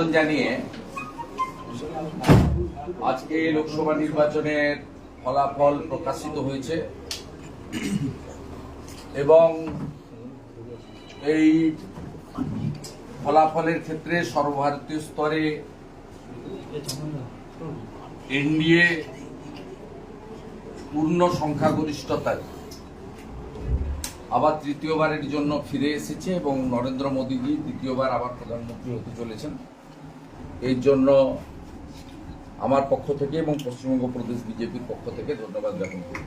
অভিনন্দন জানিয়ে আজকে লোকসভা নির্বাচনের ফলাফল প্রকাশিত হয়েছে। এবং এই ফলাফলের ক্ষেত্রে সর্বভারতীয় স্তরে এনডিএ পূর্ণ সংখ্যাগরিষ্ঠতায় আবার তৃতীয়বারের জন্য ফিরে এসেছে এবং নরেন্দ্র মোদীজি দ্বিতীয়বার আবার প্রধানমন্ত্রী হতে চলেছেন। এর জন্য আমার পক্ষ থেকে এবং পশ্চিমবঙ্গ প্রদেশ বিজেপির পক্ষ থেকে ধন্যবাদ জ্ঞাপন করি।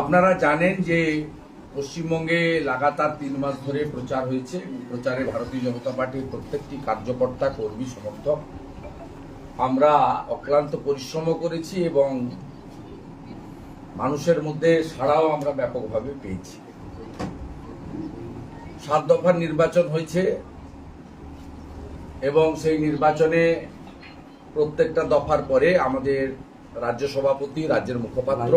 আপনারা জানেন যে পশ্চিমবঙ্গে লাগাতার তিন মাস ধরে প্রচার হয়েছে। প্রচারে ভারতীয় জনতা পার্টির প্রত্যেকটি কার্যকর্তা, কর্মী, সমর্থক। আমরা অক্লান্ত পরিশ্রম করেছি এবং মানুষের মধ্যে সাড়াও আমরা ব্যাপকভাবে পেয়েছি। সাত দফার নির্বাচন হয়েছে। এবং সেই নির্বাচনে প্রত্যেকটা দফার পরে আমাদের রাজ্য সভাপতি, রাজ্যের মুখপাত্র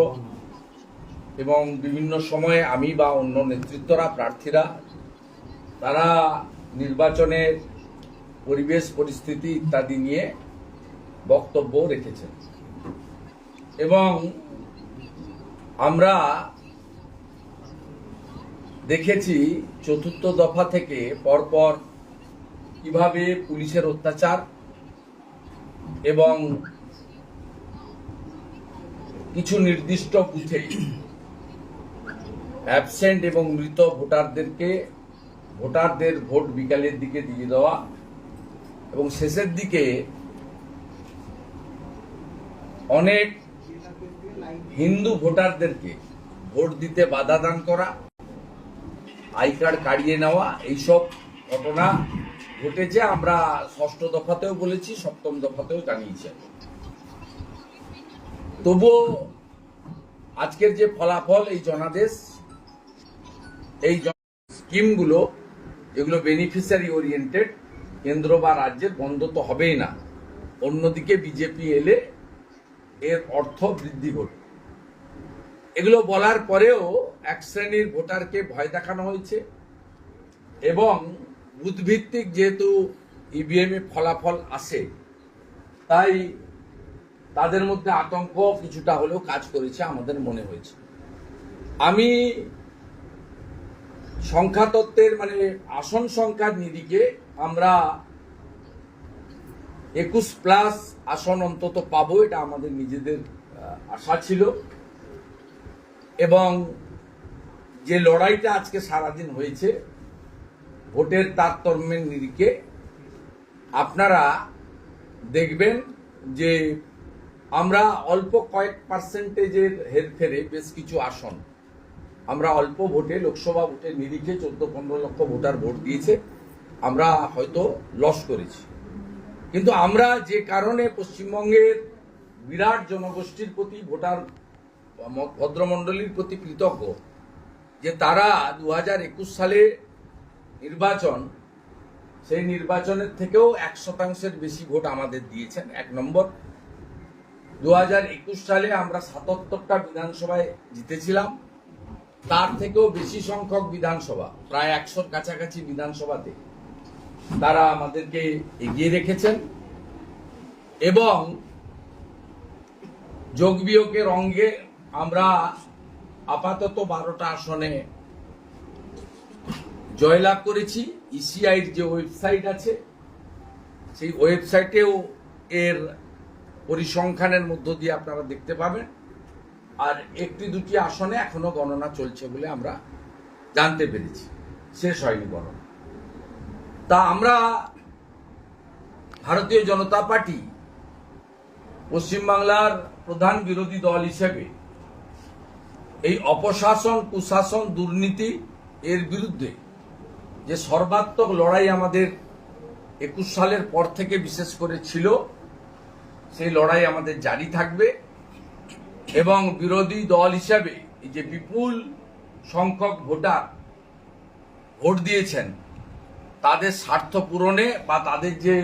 এবং বিভিন্ন সময়ে আমি বা অন্য নেতৃত্বরা, প্রার্থীরা, তারা নির্বাচনের পরিবেশ, পরিস্থিতি ইত্যাদি নিয়ে বক্তব্য রেখেছেন। এবং আমরা দেখেছি চতুর্থ দফা থেকে পরপর কীভাবে পুলিশের অত্যাচার এবং কিছু নির্দিষ্ট বুথে অ্যাবসেন্ট এবং মৃত ভোটারদেরকে ভোটারদের ভোট বিকালের দিকে দিয়ে দেওয়া এবং শেষের দিকে অনেক হিন্দু ভোটারদেরকে ভোট দিতে বাধা দান করা, আই কার্ড কাড়িয়ে নেওয়া, এইসব ঘটনা ঘটেছে, আমরা ষষ্ঠ দফাতেও বলেছি, সপ্তম দফাতেও জানিয়েছি। তবুও আজকের যে ফলাফল, এই জনাদেশ, এই স্কিমগুলো যেগুলো বেনিফিশিয়ারি ওরিয়েন্টেড কেন্দ্র বা রাজ্যের বন্ধ তো হবেই না। অন্যদিকে বিজেপি এলে এর অর্থ বৃদ্ধি ঘটবে। এগুলো বলার পরেও এক শ্রেণির ভোটারকে ভয় দেখানো হয়েছে এবং বুথভিত্তিক যেহেতু ইভিএম এ ফলাফল আসে তাই তাদের মধ্যে আতঙ্ক কিছুটা হলেও কাজ করেছে আমাদের মনে হয়েছে। আমি সংখ্যাতত্ত্বের মানে আসন সংখ্যার নিরিখে আমরা একুশ প্লাস আসন অন্তত পাবো, এটা আমাদের নিজেদের আশা ছিল। এবং যে লড়াইটা আজকে সারাদিন হয়েছে ভোটের তারতম্যের নিরিখে আপনারা দেখবেন যে আমরা অল্প কয়েক পার্সেন্টেজের হেরফেরে বেশ কিছু আসন। আমরা অল্প ভোটে, লোকসভা ভোটের নিরিখে চোদ্দ, পনেরো লক্ষ ভোটার ভোট দিয়েছে। আমরা হয়তো লস করেছি। কিন্তু আমরা যে কারণে পশ্চিমবঙ্গের বিরাট জনগোষ্ঠীর প্রতি, ভোটার ভদ্রমণ্ডলীর প্রতি কৃতজ্ঞ, যে তারা দু হাজার একুশ সালে নির্বাচন, সেই নির্বাচনের থেকেও এক শতাংশের বেশি ভোট আমাদের দিয়েছেন, এক নম্বর। দু হাজার একুশ সালে আমরা সাতাত্তরটা বিধানসভায় জিতেছিলাম, তার থেকেও বেশি সংখ্যক বিধানসভা, প্রায় একশোর কাছাকাছি বিধানসভাতে তারা আমাদেরকে এগিয়ে রেখেছেন এবং যোগ বিয়োগের অঙ্গে আমরা আপাতত বারোটা আসনে জয়লাভ করেছি। ইসিআইর যে ওয়েবসাইট আছে, সেই ওয়েবসাইটেও এর পরিসংখ্যানের মধ্য দিয়ে আপনারা দেখতে পাবেন। আর একটি দুটি আসনে এখনও গণনা চলছে বলে আমরা জানতে পেরেছি। শেষ হয়নি গণনা। তা আমরা ভারতীয় জনতা পার্টি পশ্চিমবাংলার প্রধান বিরোধী দল হিসেবে এই অপশাসন, কুশাসন, দুর্নীতি এর বিরুদ্ধে যে সর্বাত্মক লড়াই আমাদের একুশ সালের পর থেকে বিশেষ করে ছিল, সেই লড়াই আমাদের জারি থাকবে এবং বিরোধী দল হিসাবে যে বিপুল সংখ্যক ভোটার ভোট দিয়েছেন, তাদের স্বার্থ পূরণে বা তাদের যে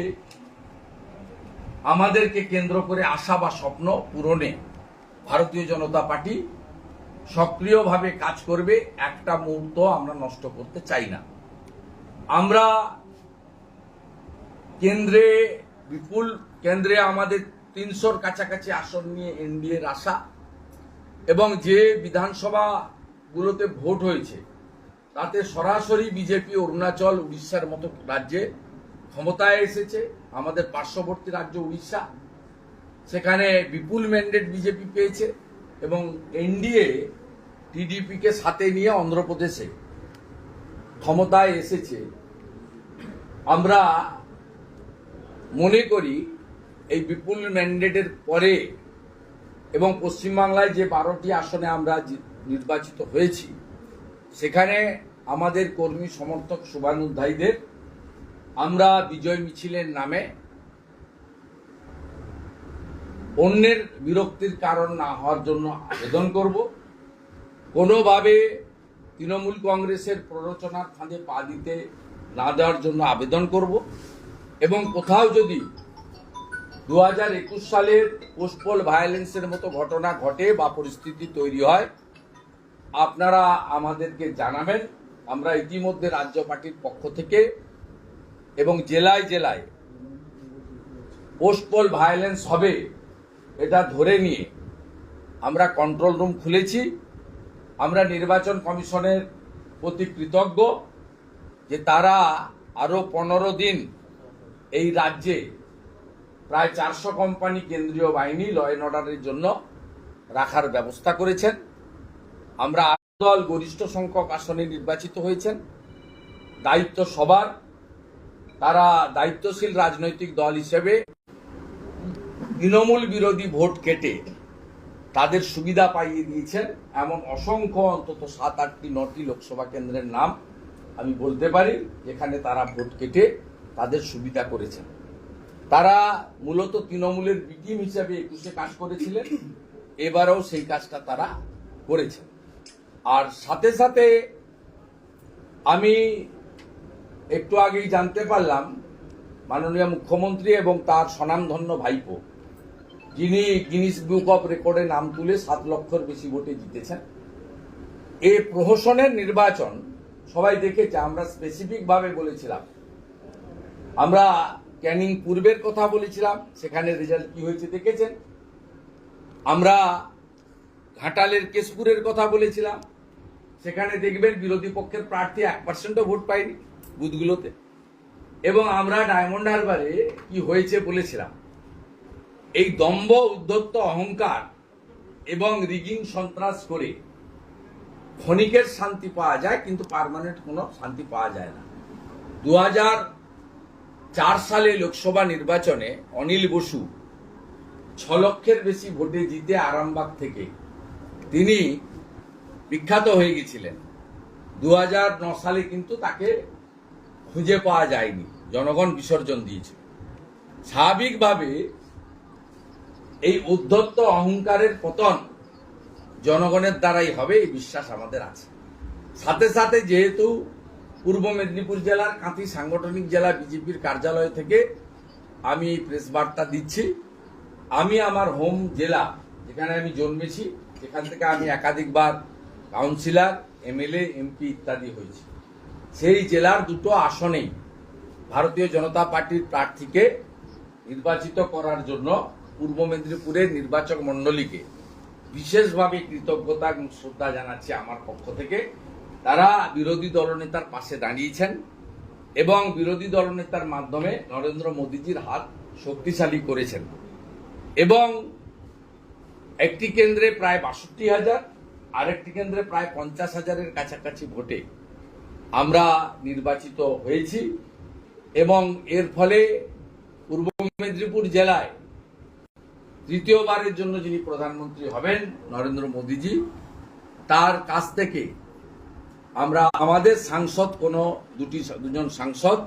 আমাদেরকে কেন্দ্র করে আশা বা স্বপ্ন পূরণে ভারতীয় জনতা পার্টি সক্রিয়ভাবে কাজ করবে, একটা মুহূর্ত আমরা নষ্ট করতে চাই না। আমরা কেন্দ্রে, বিপুল কেন্দ্রে আমাদের তিনশোর কাছাকাছি আসন নিয়ে এনডিএর আশা এবং যে বিধানসভাগুলোতে ভোট হয়েছে, তাতে সরাসরি বিজেপি, অরুণাচল, উড়িষ্যার মতো রাজ্যে ক্ষমতায় এসেছে, আমাদের পার্শ্ববর্তী রাজ্য উড়িষ্যা। সেখানে বিপুল ম্যান্ডেট বিজেপি পেয়েছে এবং এনডিএ টিডিপিকে সাথে নিয়ে অন্ধ্রপ্রদেশে ক্ষমতায় এসেছে। আমরা মনে করি এই বিপুল ম্যান্ডেটের পরে এবং পশ্চিমবাংলায় যে বারোটি আসনে আমরা নির্বাচিত হয়েছি, সেখানে আমাদের কর্মী সমর্থক শুভানুধ্যায়ীদের আমরা বিজয় মিছিলের নামে অন্যের বিরক্তির কারণ না হওয়ার জন্য আবেদন করব। কোনোভাবে তৃণমূল কংগ্রেসের প্ররোচনার ফাঁদে পা দিতে না দেওয়ার জন্য আবেদন করব এবং কোথাও যদি দু হাজার একুশ সালের পোস্টপোল ভায়োলেন্সের মতো ঘটনা ঘটে বা পরিস্থিতি তৈরি হয়, আপনারা আমাদেরকে জানাবেন। আমরা ইতিমধ্যে রাজ্য পার্টির পক্ষ থেকে এবং জেলায় জেলায় পোস্টপোল ভায়োলেন্স হবে এটা ধরে নিয়ে আমরা কন্ট্রোল রুম খুলেছি। আমরা নির্বাচন কমিশনের প্রতি কৃতজ্ঞ যে তারা আরও পনেরো দিন এই রাজ্যে প্রায় চারশো কোম্পানি কেন্দ্রীয় বাহিনী ল অ্যান্ড অর্ডারের জন্য রাখার ব্যবস্থা করেছেন। আমরা দল গরিষ্ঠ সংখ্যক আসনে নির্বাচিত হয়েছেন। দায়িত্ব সবার। তারা দায়িত্বশীল রাজনৈতিক দল হিসেবে তৃণমূল বিরোধী ভোট কেটে তাদের সুবিধা পাইয়ে দিয়েছেন এমন অসংখ্য অন্তত সাত আটটি নটি লোকসভা কেন্দ্রের নাম আমি বলতে পারি, যেখানে তারা ভোট কেটে তাদের সুবিধা করেছেন। তারা মূলত তৃণমূলের বিটিম হিসাবে একুশে কাজ করেছিলেন, এবারেও সেই কাজটা তারা করেছেন। আর সাথে সাথে আমি একটু আগেই জানতে পারলাম, মাননীয় মুখ্যমন্ত্রী এবং তার স্বনামধন্য ভাইপো যিনি গিনিস বুক অফ রেকর্ডে নাম তুলে সাত লক্ষর বেশি ভোটে জিতেছেন। এই প্রহসনের নির্বাচন, সবাই দেখেছে, আমরা স্পেসিফিক ভাবে বলেছিলাম। আমরা ক্যানিং পূর্বের কথা বলেছিলাম, সেখানে রেজাল্ট কি হয়েছে দেখেছেন? আমরা ঘাটালের কেশপুরের কথা বলেছিলাম, সেখানে দেখবেন বিরোধী পক্ষের প্রার্থী এক পার্সেন্টও ভোট পায়নি বুথগুলোতে। এবং আমরা ডায়মন্ড হারবারে কি হয়েছে বলেছিলাম। এই দম্ভ উদ্ধত্ত অহংকার এবং রিগিং সন্ত্রাস করে ক্ষণিকের শান্তি পাওয়া যায়, কিন্তু পার্মানেন্ট কোনো শান্তি পাওয়া যায় না। দু চার সালে লোকসভা নির্বাচনে অনিল বসু ছ লক্ষের বেশি ভোটে জিতে আরামবাগ থেকে। তিনি বিখ্যাত হয়ে গেছিলেন। দু সালে কিন্তু তাকে খুঁজে পাওয়া যায়নি। জনগণ বিসর্জন দিয়েছিল। স্বাভাবিকভাবে এই উদ্ধত্ত অহংকারের পতন জনগণের দ্বারাই হবে, এই বিশ্বাস আমাদের আছে। সাথে সাথে যেহেতু পূর্ব মেদিনীপুর জেলার কাঁথি সাংগঠনিক জেলা বিজেপির কার্যালয় থেকে আমি এই প্রেস বার্তা দিচ্ছি, আমি আমার হোম জেলা যেখানে আমি জন্মেছি যেখান থেকে আমি একাধিকবার কাউন্সিলর এমএলএ, এমপি ইত্যাদি হয়েছি। সেই জেলার দুটো আসনেই ভারতীয় জনতা পার্টির প্রার্থীকে নির্বাচিত করার জন্য পূর্ব মেদিনীপুরের নির্বাচক মণ্ডলীকে বিশেষভাবে কৃতজ্ঞতা এবং শ্রদ্ধা জানাচ্ছি আমার পক্ষ থেকে। তারা বিরোধী দলনেতার পাশে দাঁড়িয়েছেন এবং বিরোধী দলনেতার মাধ্যমে নরেন্দ্র মোদীজির হাত শক্তিশালী করেছেন এবং একটি কেন্দ্রে প্রায় বাষট্টি হাজার, আরেকটি কেন্দ্রে প্রায় পঞ্চাশ হাজারের কাছাকাছি ভোটে আমরা নির্বাচিত হয়েছি এবং এর ফলে পূর্ব মেদিনীপুর জেলায় তৃতীয়বারের জন্য যিনি প্রধানমন্ত্রী হবেন নরেন্দ্র মোদীজি, তার কাছ থেকে আমরা আমাদের সাংসদ কোনো দুটি দুজন সাংসদ,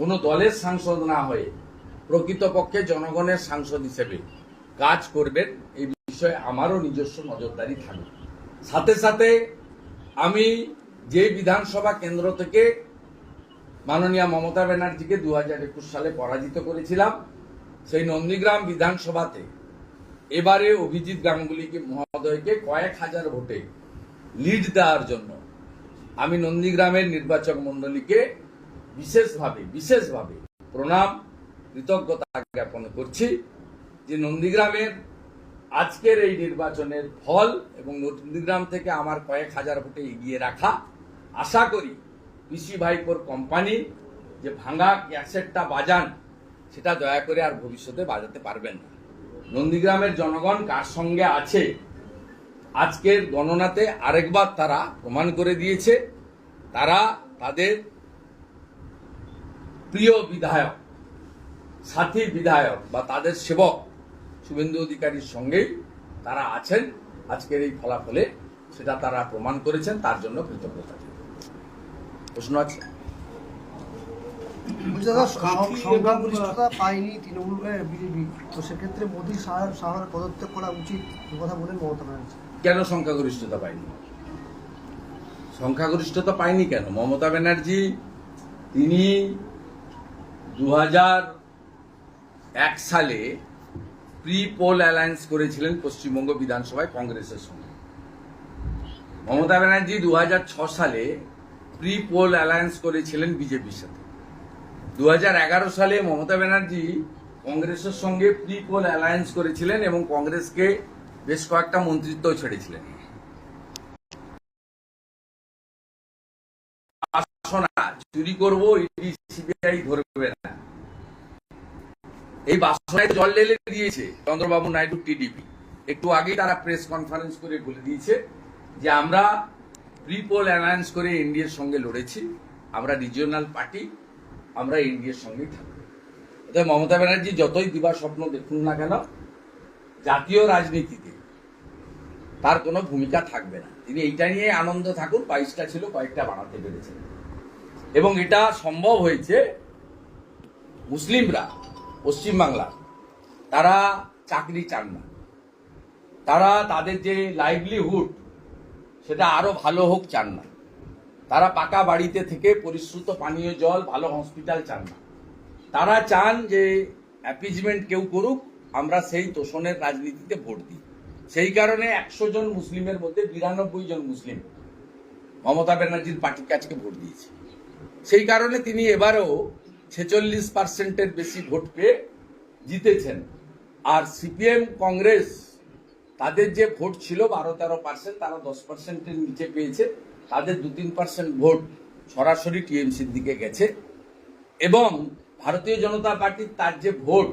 কোনো দলের সাংসদ না হয়ে প্রকৃতপক্ষে জনগণের সাংসদ হিসেবে কাজ করবেন, এই বিষয়ে আমারও নিজস্ব নজরদারি থাকবে। সাথে সাথে আমি যে বিধানসভা কেন্দ্র থেকে মাননীয় মমতা ব্যানার্জিকে দু হাজার একুশ সালে পরাজিত করেছিলাম, সেই নন্দীগ্রাম বিধানসভাতে এবারে অভিজিৎ গাঙ্গুলিকে, মহোদয়কে কয়েক হাজার ভোটে লিড দেওয়ার জন্য আমি নন্দীগ্রামের নির্বাচক মণ্ডলীকে বিশেষভাবে বিশেষভাবে প্রণাম, কৃতজ্ঞতা জ্ঞাপন করছি যে নন্দীগ্রামের আজকের এই নির্বাচনের ফল এবং নন্দীগ্রাম থেকে আমার কয়েক হাজার ভোটে এগিয়ে রাখা আশা করি পিসি ভাইপোর কোম্পানি যে ভাঙা ক্যাসেটটা বাজান, সেটা দয়া করে আর ভবিষ্যতে বাজাতে পারবেন না। নন্দীগ্রামের জনগণ কার সঙ্গে আছে? আজকের গণনাতে আরেকবার তারা প্রমাণ করে দিয়েছে, তারা তাদের প্রিয় বিধায়ক, সাথী বিধায়ক বা তাদের সেবক শুভেন্দু অধিকারীর সঙ্গেই তারা আছেন। আজকের এই ফলাফলে সেটা তারা প্রমাণ করেছেন, তার জন্য কৃতজ্ঞতা প্রশ্ন আছে বলছি দাদা কাঁথি এবং- সংখ্যাগরিষ্ঠতা পায়নি তৃণমূল বিজেপি। তো সেক্ষেত্রে মোদী সাহার সাহার পদত্যাগ করা উচিত এ কথা বলেন মমতা ব্যানার্জি। কেন সংখ্যাগরিষ্ঠতা পায়নি সংখ্যাগরিষ্ঠতা পায়নি কেন? মমতা ব্যানার্জি তিনি দু এক সালে প্রি পোল অ্যালায়েন্স করেছিলেন পশ্চিমবঙ্গ বিধানসভায় কংগ্রেসের সঙ্গে। মমতা ব্যানার্জি দু সালে প্রি পোল অ্যালায়েন্স করেছিলেন বিজেপির সাথে। দু হাজার এগারো সালে মমতা ব্যানার্জি কংগ্রেসের সঙ্গে প্রি পোল অ্যালায়েন্স করেছিলেন এবং কংগ্রেসকে বেশ কয়েকটা মন্ত্রিত্ব ছেড়েছিলেন। চুরি করব সিবিআই ধরবে না। এই বাসনায় জল ঢেলে দিয়েছে চন্দ্রবাবু নাইডু টিডিপি। একটু আগেই তারা প্রেস কনফারেন্স করে বলে দিয়েছে যে, আমরা প্রিপোল অ্যালায়েন্স করে এনডিএর সঙ্গে লড়েছি, আমরা রিজিওনাল পার্টি আমরা এনডিএর সঙ্গেই থাকব। অতএব মমতা ব্যানার্জি যতই দিবা স্বপ্ন দেখুন না কেন, জাতীয় রাজনীতিতে তার কোনো ভূমিকা থাকবে না। তিনি এইটা নিয়ে আনন্দ থাকুন, বাইশটা ছিল, কয়েকটা বাড়াতে পেরেছেন। এবং এটা সম্ভব হয়েছে মুসলিমরা, পশ্চিমবাংলা, তারা চাকরি চান না। তারা তাদের যে লাইভলিহুড সেটা আরও ভালো হোক চান না। তারা পাকা বাড়িতে থেকে পরিশ্রুত পানীয় জল ভালো হসপিটাল চান না। তারা চান যে অ্যাপিজমেন্ট কেউ করুক, আমরা সেই তোষণের রাজনীতিতে ভোট দিই। সেই কারণে একশো জন মুসলিমের মধ্যে বিরানব্বই জন মুসলিম মমতা ব্যানার্জির পার্টিকে আজকে ভোট দিয়েছে। সেই কারণে তিনি এবারও ছেচল্লিশ পার্সেন্টের বেশি ভোট পেয়ে জিতেছেন। আর সিপিএম কংগ্রেস, তাদের যে ভোট ছিল বারো তেরো পার্সেন্ট, তারা দশ পার্সেন্টের নিচে পেয়েছে। তাদের দু তিন পার্সেন্ট ভোট সরাসরি টিএমসির দিকে গেছে। এবং ভারতীয় জনতা পার্টির তার যে ভোট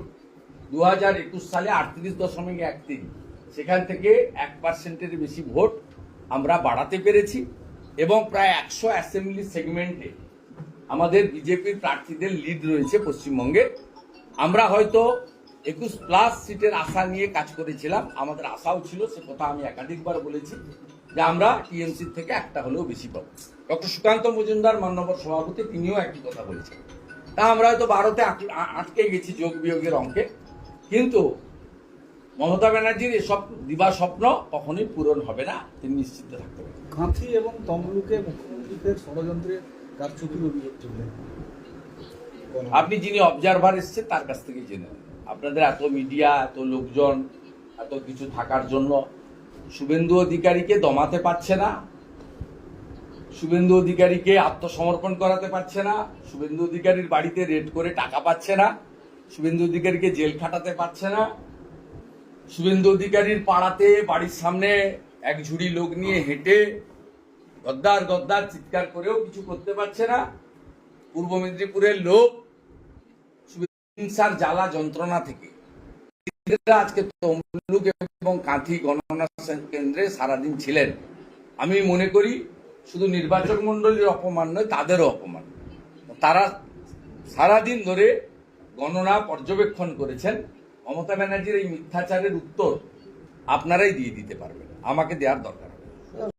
দু হাজার একুশ সালে আটত্রিশ দশমিক এক তিন, সেখান থেকে এক পার্সেন্টের বেশি ভোট আমরা বাড়াতে পেরেছি এবং প্রায় একশো অ্যাসেম্বলি সেগমেন্টে আমাদের বিজেপির প্রার্থীদের লিড রয়েছে পশ্চিমবঙ্গে। আমরা হয়তো একুশ প্লাস সিটের আশা নিয়ে কাজ করেছিলাম, আমাদের আশাও ছিল, সে কথা আমি একাধিকবার বলেছি। যে আমরা টিএমসি থেকে একটা হলেও বেশি পাবো। ডক্টর সুকান্ত মজুমদার মান্যবর সভাপতি তিনিও একই কথা বলেছেন। তা আমরা হয়তো আ- আটকে গেছি যোগ বিয়োগের অঙ্কে কিন্তু মমতা ব্যানার্জির এসব দিবা স্বপ্ন কখনোই পূরণ হবে না তিনি নিশ্চিত থাকতে পারেন কাঁথি এবং তমলুকে মুখ্যমন্ত্রীদের ষড়যন্ত্রের কারচুপির অভিযোগ তুললেন আপনি যিনি অবজারভার এসছেন তার কাছ থেকে জেনে আপনাদের এত মিডিয়া এত লোকজন এত কিছু থাকার জন্য শুভেন্দু অধিকারীকে দমাতে পারছে না। শুভেন্দু অধিকারীকে আত্মসমর্পণ করাতে পারছে না। শুভেন্দু অধিকারীর বাড়িতে রেড করে টাকা পাচ্ছে না। শুভেন্দু অধিকারীকে জেল খাটাতে পারছে না। শুভেন্দু অধিকারীর পাড়াতে, বাড়ির সামনে এক ঝুড়ি লোক নিয়ে হেঁটে গদ্দার গদ্দার চিৎকার করেও কিছু করতে পারছে না। পূর্ব মেদিনীপুরের লোক হিংসার জ্বালা যন্ত্রণা থেকে আজকে তমলুক এবং কাঁথি গণনা কেন্দ্রে সারাদিন ছিলেন। আমি মনে করি শুধু নির্বাচক মন্ডলীর অপমান নয়, তাদেরও অপমান। তারা সারাদিন ধরে গণনা পর্যবেক্ষণ করেছেন। মমতা ব্যানার্জির এই মিথ্যাচারের উত্তর আপনারাই দিয়ে দিতে পারবেন। আমাকে দেওয়ার দরকার